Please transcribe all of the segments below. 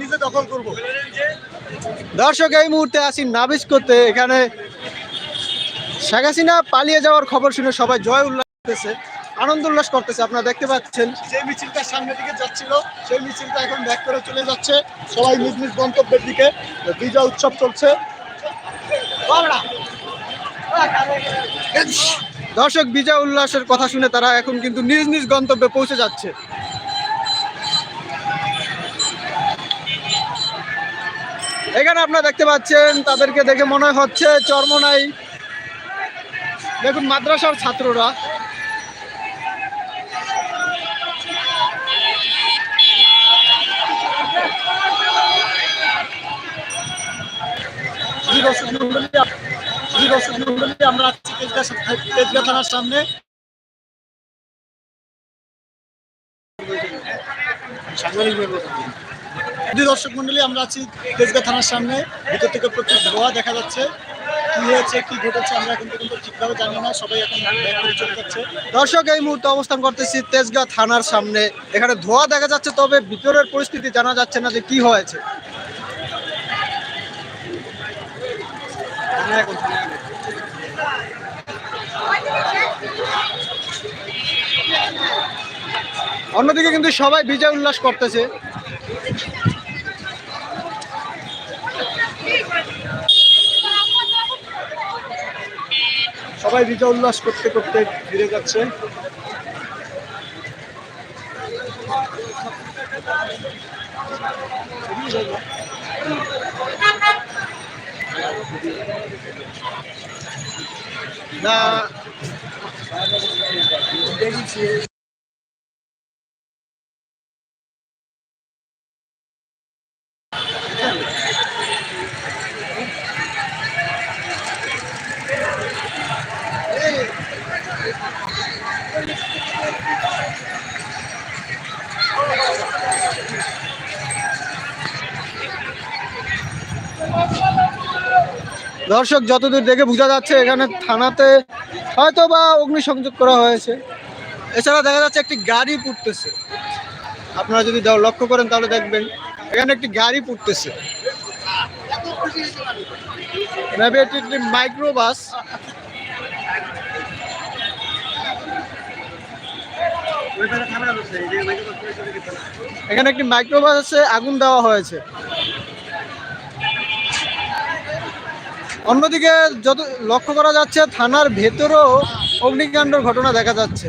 নিজে দখল করব দর্শক এই মুহূর্তে আছি নাবিজ করতে। এখানে শেখ হাসিনা পালিয়ে যাওয়ার খবর শুনে সবাই জয় উল্লাস করতেছে আনন্দ উল্লাস করতেছে। আপনারা দেখতে পাচ্ছেন যে মিছিলটা সামনের দিকে যাচ্ছিল সেই মিছিলটা এখন ব্যাক করে চলে যাচ্ছে সবাই নিজ নিজ গন্তব্যের দিকে। বিজয় উৎসব চলছে। দর্শক বিজয় উল্লাসের কথা শুনে তারা এখন কিন্তু নিজ নিজ গন্তব্যে পৌঁছে যাচ্ছে। এখানে আপনারা দেখতে পাচ্ছেন তাদেরকে দেখে মনে হচ্ছে চরমনাই। দেখুন মাদ্রাসার ছাত্ররা। সামনে জি দর্শক মন্ডলী, আমরা আছি তেজগাঁ থানার সামনে। ভিতর থেকে প্রচুর ধোয়া দেখা যাচ্ছে। কি হয়েছে, কি ঘটেছে, আমরা কিন্তু কিন্তু ঠিকভাবে জানি না। সবাই এখন দর্শক, এই মুহূর্তে অবস্থান করতেছি তেজগাঁ থানার সামনে। এখানে ধোয়া দেখা যাচ্ছে, তবে ভিতরের পরিস্থিতি জানা যাচ্ছে না যে কি হয়েছে। অন্যদিকে কিন্তু সবাই বিজয় উল্লাস করতেছে। সবাই হৃদয় উল্লাস করতে করতে ফিরে যাচ্ছে। না। দর্শক যতদূর দেখে বোঝা যাচ্ছে, এখানে থানাতে হয়তো বা অগ্নিসংযোগ করা হয়েছে। এছাড়া দেখা যাচ্ছে একটি গাড়ি পুড়তেছে আপনারা যদি লক্ষ্য করেন তাহলে দেখবেন, এখানে একটি গাড়ি পুড়তেছে মেবি এটি একটি মাইক্রো বাস এখানে একটি আগুন দেওয়া হয়েছে। অন্যদিকে যত লক্ষ্য করা যাচ্ছে থানার ভেতরেও অগ্নিকাণ্ডর ঘটনা দেখা যাচ্ছে।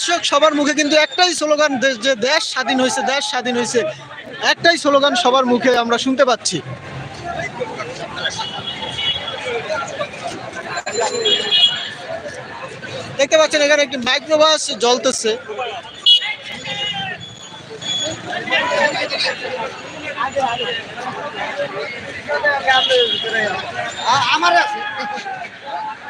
দর্শক, সবার মুখে কিন্তু একটাই স্লোগান, দেশ- যে দেশ স্বাধীন হয়েছে, দেশ স্বাধীন হয়েছে। একটাই স্লোগান সবার মুখে আমরা শুনতে পাচ্ছি। দেখতে পাচ্ছেন, এখানে একটি মাইক্রোবাস জ্বলতেছে। আমার আরে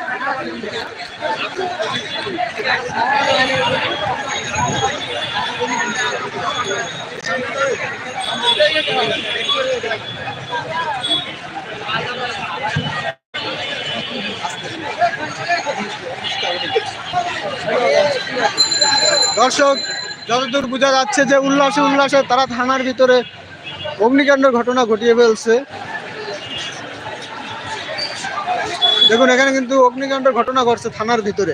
দর্শক যতদূর বোঝা যাচ্ছে যে উল্লাসে উল্লাসে তারা থানার ভিতরে অগ্নিকাণ্ডের ঘটনা ঘটিয়ে ফেলছে। দেখুন এখানে কিন্তু অগ্নিকাণ্ডের ঘটনা ঘটছে থানার ভিতরে।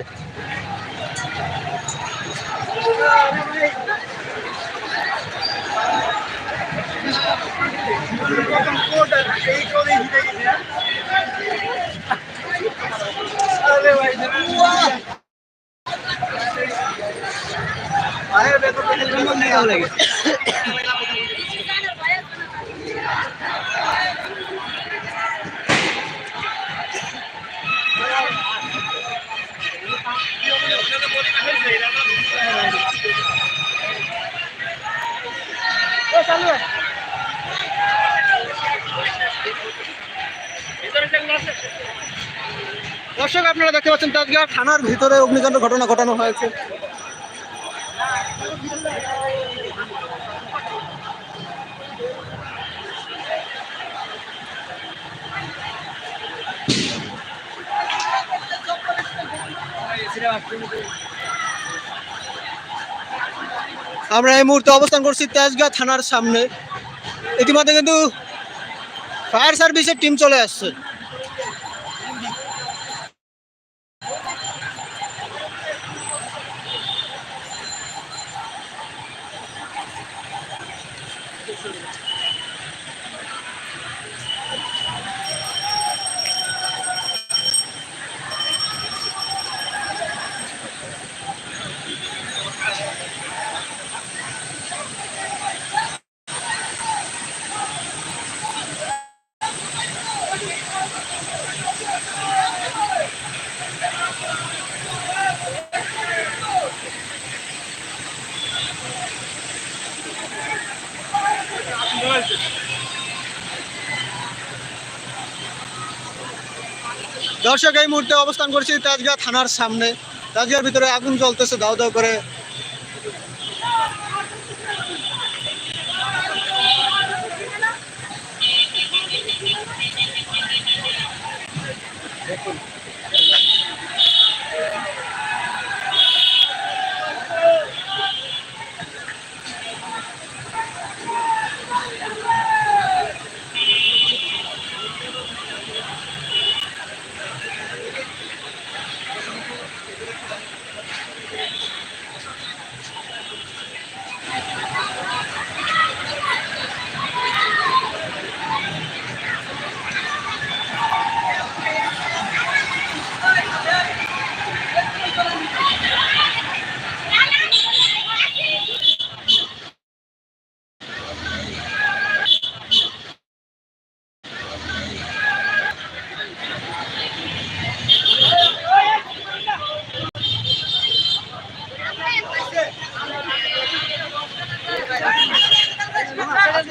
দর্শক আপনারা দেখতে পাচ্ছেন তাজগাঁও থানার ভিতরে অগ্নিকাণ্ড ঘটনা ঘটানো হয়েছে। আমরা এই মুহূর্তে অবস্থান করছি তেজগাঁ থানার সামনে। ইতিমধ্যে কিন্তু ফায়ার সার্ভিসের টিম চলে আসছে। দর্শক, এই মুহূর্তে অবস্থান করছি তাজগাঁ থানার সামনে। তাজগাঁর ভিতরে আগুন জ্বলতেছে দাও দাও করে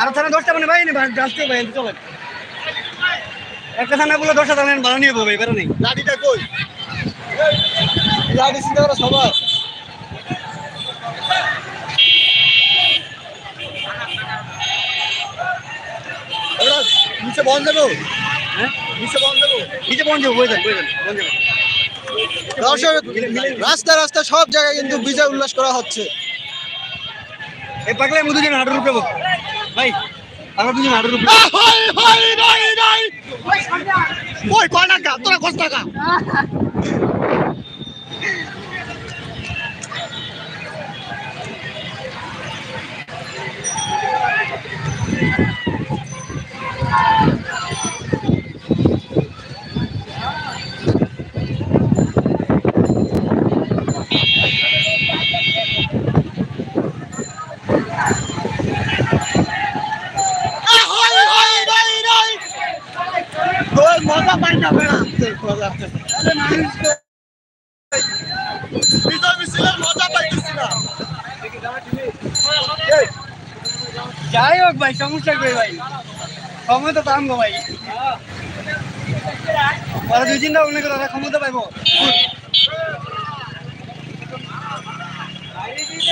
আর থানা দশটা মানে বাইনি গাছতে বাইনি চলে একটা থানা বলে দশটা থানা ভাড়া নিয়ে পাবে এবারে নেই। লাঠিটা কই? লাঠি চিন্তা করা সবার। নিচে বন্ধ দেবো? হ্যাঁ? নিচে বন্ধ দেবো? নিচে বন্ধ দেবো বই দেন বই দেন বন্ধ দেবো। রাস্তা রাস্তা সব জায়গায় কিন্তু বিজয় উল্লাস করা হচ্ছে। এই পাগলে যেন হাঁটুর উপরে বক। ভাই, আমরা দুজন হাঁটুর উপরে ওই, কয় টাকা তোরা কত টাকা ভাই, সমস্যা কই ভাই? ক্ষমতা তো আমগো ভাই। ওরা দুই মনে করে ওরা ক্ষমতা পাইবো।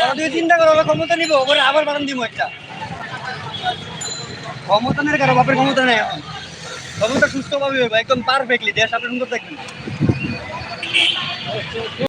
ওরা দুই চিন্তা করে ওরা ক্ষমতা নিবো ওরা আবার বাড়ান দিব একটা। ক্ষমতা নেই কারও, বাপের ক্ষমতা নেই এখন। ক্ষমতা হবে, একদম পারফেক্টলি দেশ আপনার সুন্দর থাকবেন